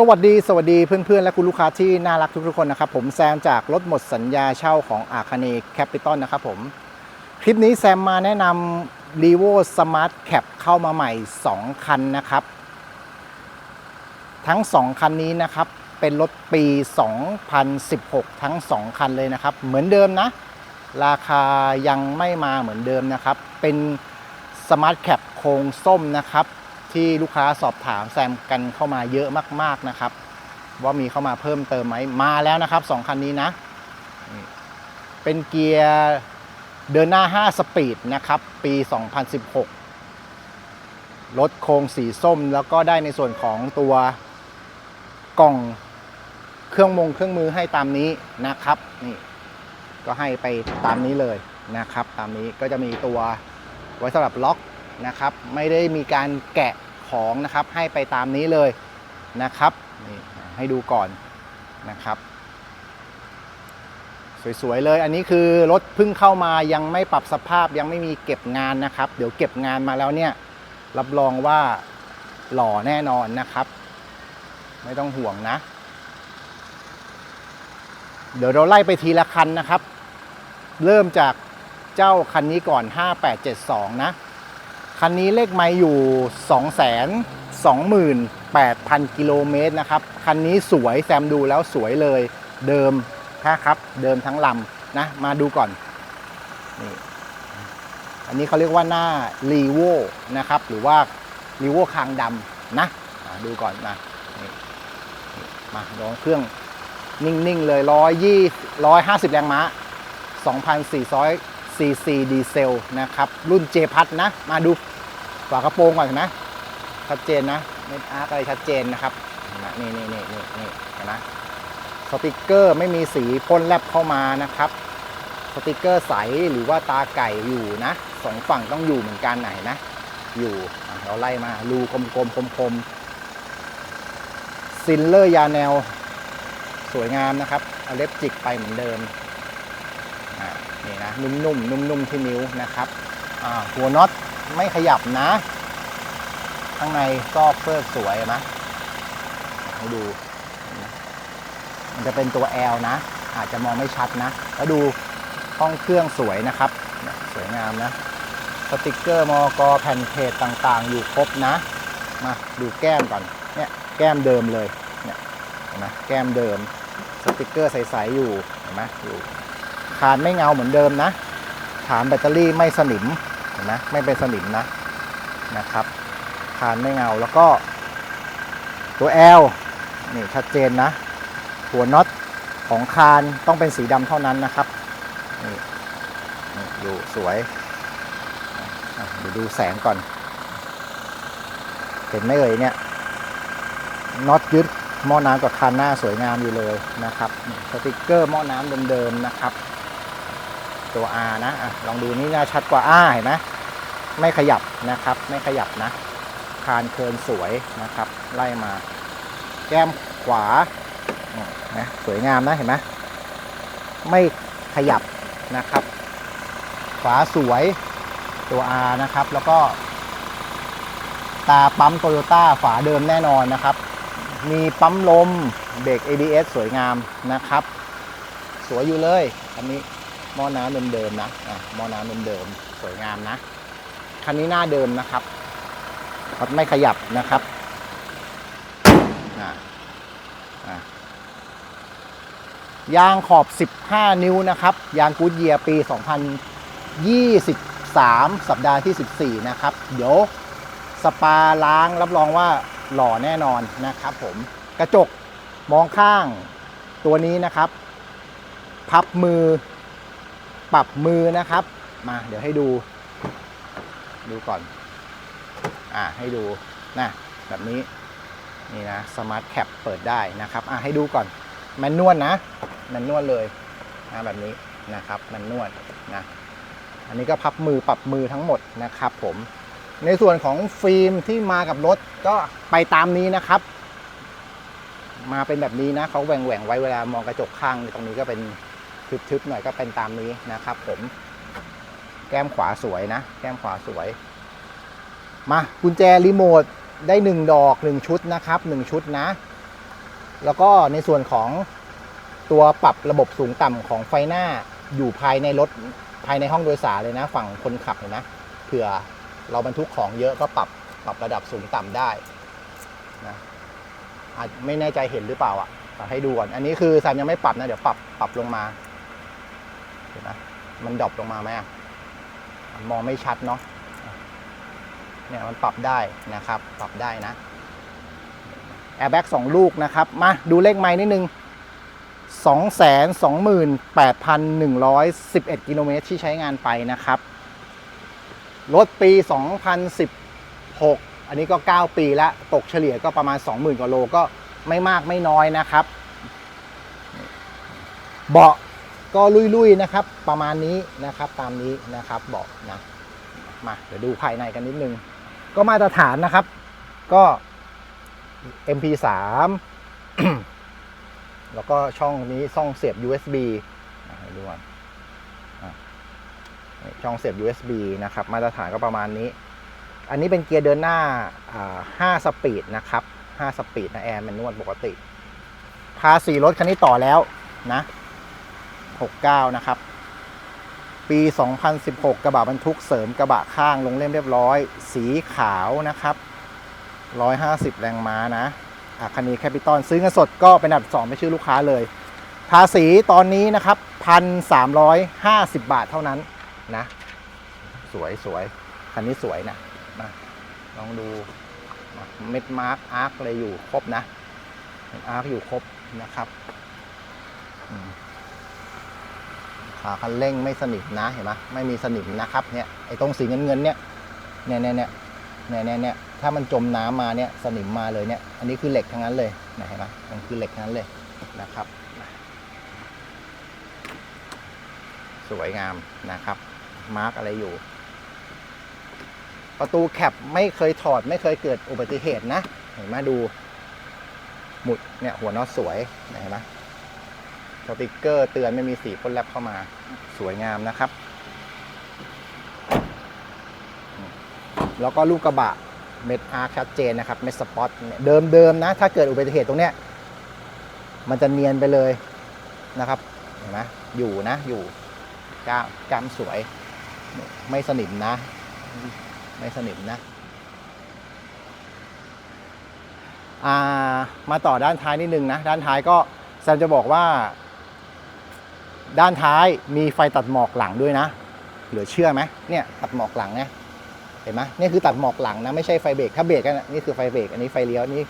สวัสดีสวัสดีเพื่อนๆ และคุณลูกค้าที่น่ารักทุกๆคนนะครับผมแซมจากรถหมดสัญญาเช่าของอาคาเนแคปิตอลนะครับผม คลิปนี้แซมมาแนะนำ r e v o Smart Cap เข้ามาใหม่ 2 คันนะครับ ทั้ง 2 คันนี้นะครับ เป็นรถปี 2016 ทั้ง 2 คันเลยนะครับ เหมือนเดิมนะ ราคายังไม่มาเหมือนเดิมนะครับ เป็น Smart Cap โครงส้มนะครับ ที่ลูกค้าสอบถามแซมกันเข้ามาเยอะมาก ๆนะครับ ว่ามีเข้ามาเพิ่มเติมไหมมาแล้วนะครับ2คันนี้นะ เป็นเกียร์เดินหน้า 5 สปีดนะครับ ปี 2016 รถโครงสีส้มแล้วก็ได้ในส่วนของตัวกล่องเครื่องมงเครื่องมือให้ตามนี้นะครับนี่ก็ให้ไปตามนี้เลยนะครับ ตามนี้ก็จะมีตัวไว้สำหรับล็อกนะครับ ไม่ได้มีการแกะ ของนะครับให้ไปตามนี้เลยนะครับนี่ให้ดูก่อนนะครับ สวยๆเลยอันนี้คือรถเพิ่งเข้ามายังไม่ปรับสภาพยังไม่มีเก็บงานนะครับ เดี๋ยวเก็บงานมาแล้วเนี่ยรับรองว่าหล่อแน่นอนนะครับ ไม่ต้องห่วงนะ เดี๋ยวเราไล่ไปทีละคันนะครับ เริ่มจากเจ้าคันนี้ก่อน 5872 นะ คันนี้เลขไม้อยู่ 228,000กิโลเมตรนะครับ คันนี้สวยแซมดูแล้วสวยเลยเดิมนะครับเดิมทั้งลำนะมาดูก่อนนี่อันนี้เขาเรียกว่าหน้ารีโวนะครับ หรือว่ารีโวคางดำนะมาดูก่อนมามาลองเครื่องนิ่ง ๆ เลย 120 150 แรงม้า 2,400 ซีซีดีเซลนะครับ รุ่นเจพัทนะ มาดูฝากระโปรงก่อนเห็นไหมชัดเจนนะเม็ดอาร์กอะไรชัดเจนนะครับเห็นไหมนี่นี่นี่นี่นี่เห็นไหมสติกเกอร์ไม่มีสีพ่นแลบเข้ามานะครับ สติกเกอร์ใสหรือว่าตาไก่อยู่นะสองฝั่งต้องอยู่เหมือนกันไหนนะ อยู่เราไล่มารูกลมๆคมๆซินเลอร์ยาแนว สวยงามนะครับเอาเล็บจิกไปเหมือนเดิมอ่า นี่นะนุ่มๆนุ่มๆที่นิ้วนะครับหัวน็อตไม่ขยับนะ ข้างในซอกเฟิร์สวยนะให้ดู มันจะเป็นตัว L นะ อาจจะมองไม่ชัดนะ แล้วดูห้องเครื่องสวยนะครับ สวยงามนะ สติกเกอร์มอกแผ่นเพจต่างๆ อยู่ครบนะ มาดูแก้มก่อน เนี่ยแก้มเดิมเลย เนี่ยเห็นไหมแก้มเดิม สติกเกอร์ใสๆอยู่ เห็นไหมอยู่ คานไม่เงาเหมือนเดิมนะ ฐานแบตเตอรี่ไม่สนิมเห็นไหมไม่เป็นสนิมนะนะครับ คานไม่เงาแล้วก็ตัว L นี่ชัดเจนนะ หัวน็อตของคานต้องเป็นสีดำเท่านั้นนะครับนี่นอยู่สวยเดี๋ยวดูแสงก่อน เห็นไหมเอ่ยเนี่ยน็อตยึดหม้อน้ำกับคันหน้าสวยงามอยู่เลยนะครับสติกเกอร์หม้อน้ำเดิมๆนะครับ ตัว R นะอะลองดูนี่น่าชัดกว่า R เห็นไหมไม่ขยับนะครับ ไม่ขยับนะ คานเคินสวยนะครับ ไล่มา แก้มขวาเนี่ยนะสวยงามนะเห็นไหมไม่ขยับนะครับ ขวาสวยตัว R นะครับ แล้วก็ ตาปั๊มโตโยต้าฝาเดิมแน่นอนนะครับ มีปั๊มลมเบรก ABS สวยงามนะครับ สวยอยู่เลยอันนี้ หม้อน้ำเดิมๆนะอะหม้อน้ำเดิมๆสวยงามนะคันนี้หน้าเดิมนะครับรถไม่ขยับนะครับยางขอบ 15 นิ้วนะครับ ยางกูดเยียร์ปี 2023 สัปดาห์ที่ 14 นะครับ เดี๋ยวสปาล้างรับรองว่าหล่อแน่นอนนะครับผมกระจกมองข้างตัวนี้นะครับ พับมือ ปรับมือนะครับ มาเดี๋ยวให้ดู ดูก่อน อ่าให้ดูนะแบบนี้นี่นะสมาร์ทแคปเปิดได้นะครับอ่าให้ดูก่อนแมนนวลนะแมนนวลเลยนะแบบนี้นะครับแมนนวลนะอันนี้ก็พับมือปรับมือทั้งหมดนะครับ ผมในส่วนของฟิล์มที่มากับรถก็ไปตามนี้นะครับ มาเป็นแบบนี้นะเขาแหว่งแหว่งไว้เวลามองกระจกข้างตรงนี้ก็เป็น ทึบๆหน่อยก็เป็นตามนี้นะครับผม แก้มขวาสวยนะ แก้มขวาสวย มากุญแจรีโมทได้หนึ่งดอกหนึ่งชุดนะครับหนึ่งชุดนะ แล้วก็ในส่วนของตัวปรับระบบสูงต่ำของไฟหน้าอยู่ภายในรถภายในห้องโดยสารเลยนะ ฝั่งคนขับเห็นะเผื่อเราบรรทุกของเยอะก็ปรับปรับระดับสูงต่ำได้นะอาจไม่แน่ใจเห็นหรือเปล่าอะให้ดูก่อน อันนี้คือซัมยังไม่ปรับนะ เดี๋ยวปรับปรับลงมา ห็นไหมมันดรอปลงมาไหมอะมองไม่ชัดเนาะเนี่ยมันปรับได้นะครับ ปรับได้นะแอร์แบ็กสองลูกนะครับ มาดูเลขไม้นิดนึง 228,111 กิโลเมตรที่ใช้งานไปนะครับ รถปี 2016 อันนี้ก็ 9 ปีแล้ว ตกเฉลี่ยก็ประมาณ 20,000กว่าโลก็ไม่มากไม่น้อยนะครับ เบาะ ก็ลุยๆนะครับ ประมาณนี้นะครับตามนี้นะครับบาะนะมาเดี๋ยวดูภายในกันนิดนึง ก็มาตรฐานนะครับ ก็ MP3 แล้วก็ช่องนี้ช่องเสียบ USB ดูก่อนช่องเสียบ USB นะครับ มาตรฐานก็ประมาณนี้ อันนี้เป็นเกียร์เดินหน้า 5 สปีดนะครับ 5 สปีดนะแอร์แมนนวลปกติภาษีรถคันนี้ต่อแล้วนะ 69 นะครับ ปี 2016 กระบะบรรทุกเสริมกระบะข้างลงเล่มเรียบร้อย สีขาวนะครับ 150 แรงม้านะอาคันนี้แคปิตอลซื้อเงินสดก็เป็นอันดับสองไม่ชื่อลูกค้าเลย ภาษีตอนนี้นะครับ1,350 บาทเท่านั้นนะ สวยสวยคันนี้สวยนะมาลองดูเม็ดมาร์กอาร์คอะไรอยู่ครบนะอาร์คอยู่ครบนะครับ คันเร่งไม่สนิมนะเห็นไหมไม่มีสนิมนะครับเนี่ยไอ้ตรงสีเงินเงินเนี่ยเนี่ยเนี่ยเนี่ยเนี่ยเนี่ยถ้ามันจมน้ำมาเนี่ยสนิมมาเลยเนี่ยอันนี้คือเหล็กทั้งนั้นเลยนะเห็นไหมมันคือเหล็กทั้งนั้นเลยนะครับ สวยงามนะครับ มาร์กอะไรอยู่ ประตูแคปไม่เคยถอดไม่เคยเกิดอุบัติเหตุนะ เห็นไหมดู หมุดเนี่ยหัวน็อตสวยเห็นไหม สติกเกอร์เตือนไม่มีสีพ่นแลบเข้ามาสวยงามนะครับ แล้วก็ลูกกระบะเม็ดอาร์ชัดเจนนะครับเม็ดสปอตเนี่ยเดิมๆนะ ถ้าเกิดอุบัติเหตุตรงเนี้ยมันจะเนียนไปเลยนะครับเห็นไหมอยู่นะอยู่ก้ามก้ามสวย ไม่สนิมนะ ไม่สนิมนะอ่ามาต่อด้านท้ายนิดนึงนะ ด้านท้ายก็แซมจะบอกว่า ด้านท้ายมีไฟตัดหมอกหลังด้วยนะ เหลือเชื่อไหมเนี่ยตัดหมอกหลังเนี่ยเห็นไหมนี่คือตัดหมอกหลังนะไม่ใช่ไฟเบรกถ้าเบรกกันนี่คือไฟเบรกอันนี้ไฟเลี้ยวนี่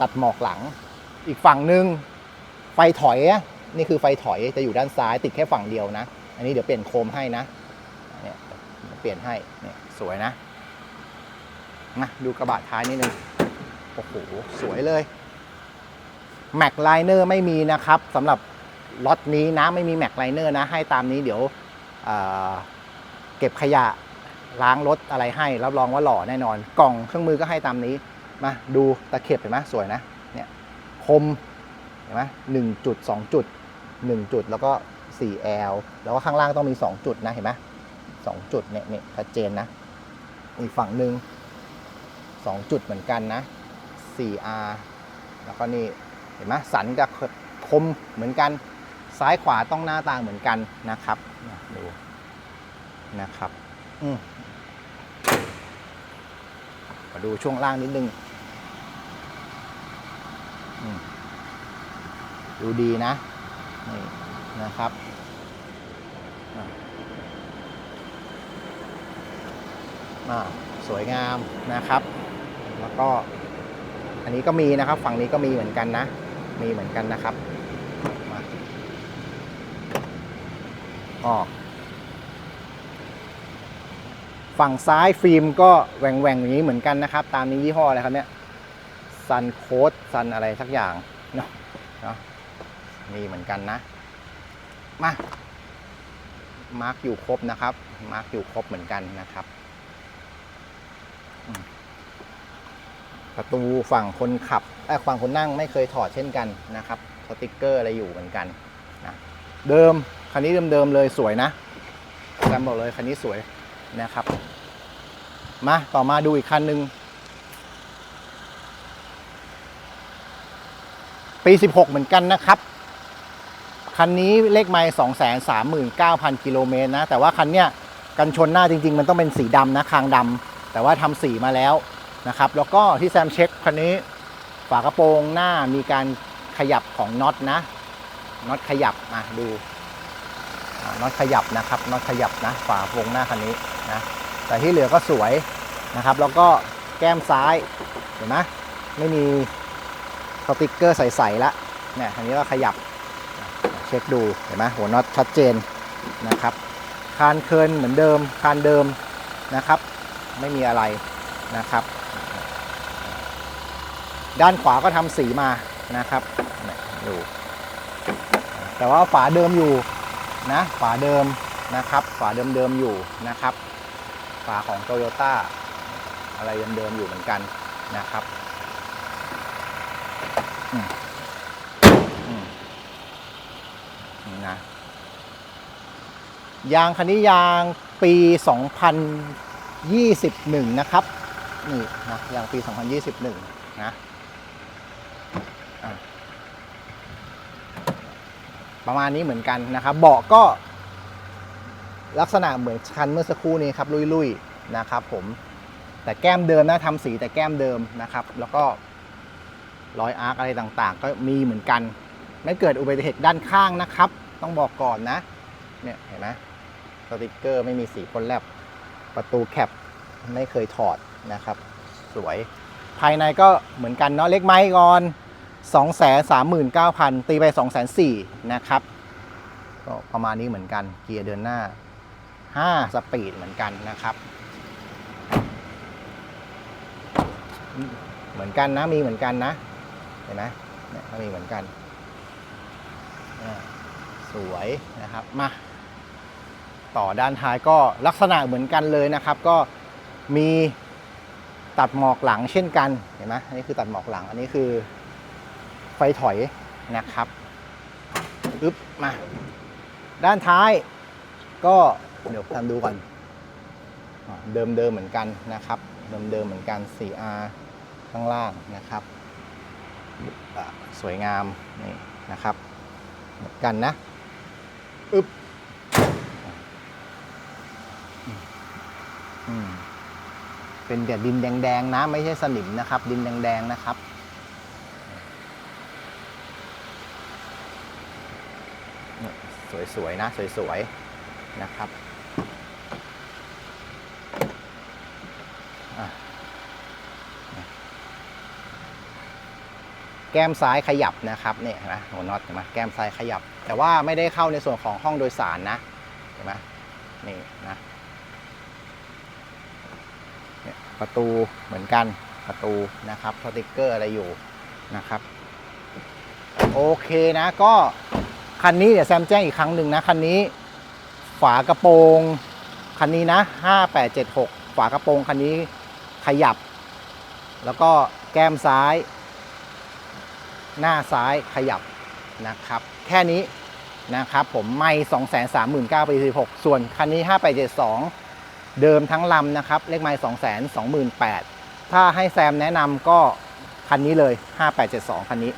ตัดหมอกหลัง อีกฝั่งหนึ่งไฟถอยนี่คือไฟถอยจะอยู่ด้านซ้ายติดแค่ฝั่งเดียวนะ อันนี้เดี๋ยวเปลี่ยนโคมให้นะเนี่ยเดี๋ยวเปลี่ยนให้เนี่ยสวยนะนะดูกระบะท้ายนิดนึงโอ้โหสวยเลยแม็กไลเนอร์ไม่มีนะครับสำหรับ ล็อตนี้นะไม่มีแม็กไลเนอร์นะให้ตามนี้เดี๋ยวอ่าเก็บขยะล้างรถอะไรให้รับรองว่าหล่อแน่นอน กล่องเครื่องมือก็ให้ตามนี้มาดูตะเข็บเห็นไหมสวยนะเนี่ยคมเห็นไหมหนึ่งจุดสองจุดหนึ่งจุดแล้วก็สี่แอลแล้วก็ข้างล่างต้องมีสองจุดนะเห็นไหมสองจุดเนี่ยเนี่ยชัดเจนนะอีกฝั่งหนึ่งสองจุดเหมือนกันนะสี่อาแล้วก็นี่เห็นไหมสันกับคมเหมือนกัน ซ้ายขวาต้องหน้าต่างเหมือนกันนะครับดูนะครับอืมาดูช่วงล่างนิดนึงดูดีนะนี่นะครับสวยงามนะครับ แล้วก็อันนี้ก็มีนะครับ ฝั่งนี้ก็มีเหมือนกันนะ มีเหมือนกันนะครับมา ออก ฝั่งซ้ายฟิล์มก็แหว่งแหว่งๆอย่างนี้เหมือนกันนะครับ ตามนี้ยี่ห้ออะไรครับเนี่ยซันโคดซันอะไรสักอย่างเนาะเนาะมีเหมือนกันนะ มามาร์กอยู่ครบนะครับ มาร์กอยู่ครบเหมือนกันนะครับ ประตูฝั่งคนขับเอ้ฝั่งคนนั่งไม่เคยถอดเช่นกันนะครับ สติกเกอร์อะไรอยู่เหมือนกันนะ เดิม คันนี้เดิมๆเลยสวยนะจำบอกเลยคันนี้สวยนะครับ มาต่อมาดูอีกคันหนึ่งปี 16 เหมือนกันนะครับ คันนี้เลขไมล์239,000 กิโลเมตรนะ แต่ว่าคันเนี้ยกันชนหน้าจริง ๆ มันต้องเป็นสีดำนะ คางดำ แต่ว่าทำสีมาแล้วนะครับ แล้วก็ที่แซมเช็คคันนี้ฝากระโปรงหน้ามีการขยับของน็อตนะน็อตขยับมาดู น็อตขยับนะครับน็อตขยับนะฝากระโปรงหน้าคันนี้นะแต่ที่เหลือก็สวยนะครับ แล้วก็แก้มซ้ายเห็นไหมไม่มีสติกเกอร์ใสๆละเนี่ยคันนี้ก็ขยับเช็คดูเห็นไหมหัวน็อตชัดเจนนะครับคานเคินเหมือนเดิมคานเดิมนะครับ ไม่มีอะไรนะครับ ด้านขวาก็ทำสีมานะครับดูแต่ว่าฝาเดิมอยู่ นะฝาเดิมนะครับ ฝาเดิมเดิมๆอยู่นะครับ ฝาของโตโยต้าอะไรเดิมๆอยู่เหมือนกันนะครับอืมอืมนี่นะยางคันนี้ยางปี 2021 นะครับ นี่นะยางปี 2021 นะอะ ประมาณนี้เหมือนกันนะครับ เบาะก็ลักษณะเหมือนคันเมื่อสักครู่นี้ครับลุยๆนะครับ ผมแต่แก้มเดิมนะทำสีแต่แก้มเดิมนะครับ แล้วก็รอยอาร์คอะไรต่างๆ ก็มีเหมือนกัน ไม่เกิดอุบัติเหตุด้านข้างนะครับ ต้องบอกก่อนนะเนี่ยเห็นไหมสติกเกอร์ไม่มีสีพ่นแลบประตูแคปไม่เคยถอดนะครับ สวยภายในก็เหมือนกันเนาะเล็กไม้ก่อน 2 3 9 0 0 0 ตีไป2 4 0 0 0 นะครับ ก็ประมาณนี้เหมือนกัน เกียร์เดินหน้า 5 สปีดเหมือนกันนะครับ เหมือนกันนะ มีเหมือนกันนะ เห็นไหมเนี่ยมีเหมือนกัน สวยนะครับ มา ต่อด้านท้ายก็ลักษณะเหมือนกันเลยนะครับ ก็มีตัดหมอกหลังเช่นกัน เห็นไหมอันนี้คือตัดหมอกหลัง อันนี้คือ ไฟถอยนะครับอึ๊บมา ด้านท้าย ก็เดี๋ยวทำดูก่อนอ่าเดิมเหมือนกันนะครับ เดิมๆเหมือนกัน 4R ข้างล่างนะครับ สวยงามนี่นะครับเหมือนกันนะอึ๊บเป็นแต่ดินแดงๆนะ ไม่ใช่สนิมนะครับ ดินแดงๆนะครับ สวยๆนะสวยๆนะครับแก้มซ้ายขยับนะครับเนี่ยนไหมหัวน็อตเห็นไหมแก้มซ้ายขยับ แต่ว่าไม่ได้เข้าในส่วนของห้องโดยสารนะเห็นไหมนี่นะเนี่ยประตูเหมือนกันประตูนะครับสติกเกอร์อะไรอยู่นะครับ โอเคนะก็ คันนี้เดี๋ยวแซมแจ้งอีกครั้งหนึ่งนะ คันนี้ฝากระโปรง คันนี้นะ 5876 ฝากระโปรงคันนี้ขยับ แล้วก็แก้มซ้าย หน้าซ้ายขยับนะครับ แค่นี้นะครับผมไม่ 239,000ปี16 ส่วนคันนี้ 5872 เดิมทั้งลำนะครับ เลขไมล์2 2 8 0 0 0 ถ้าให้แซมแนะนำก็คันนี้เลย 5872 คันนี้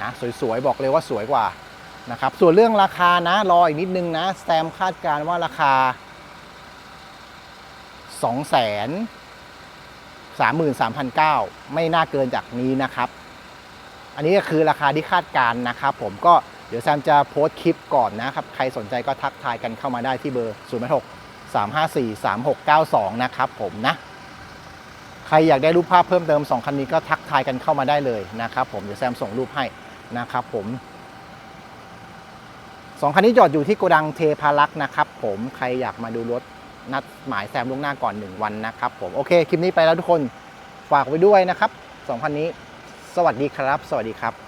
นะสวยๆ บอกเลยว่าสวยกว่า นะครับส่วนเรื่องราคานะรออีกนิดนึงนะแซมคาดการว่าราคา 2 3 3 3 9 0 0 ไม่น่าเกินจากนี้นะครับ อันนี้ก็คือราคาที่คาดการนะครับผมก็เดี๋ยวแซมจะโพสต์คลิปก่อนนะครับ ใครสนใจก็ทักทายกันเข้ามาได้ที่เบอร์ 0 6 354 3692 นะครับผมนะ ใครอยากได้รูปภาพเพิ่มเติม 2 คันนี้ก็ทักทายกันเข้ามาได้เลยนะครับผมเดี๋ยวแซมส่งรูปให้นะครับผม สองคันนี้จอดอยู่ที่โกดังเทพารักษ์นะครับผมใครอยากมาดูรถนัดหมายแซมล่วงหน้าก่อน 1 วันนะครับผมโอเคคลิปนี้ไปแล้วทุกคนฝากไว้ด้วยนะครับสองคันนี้ สวัสดีครับ สวัสดีครับ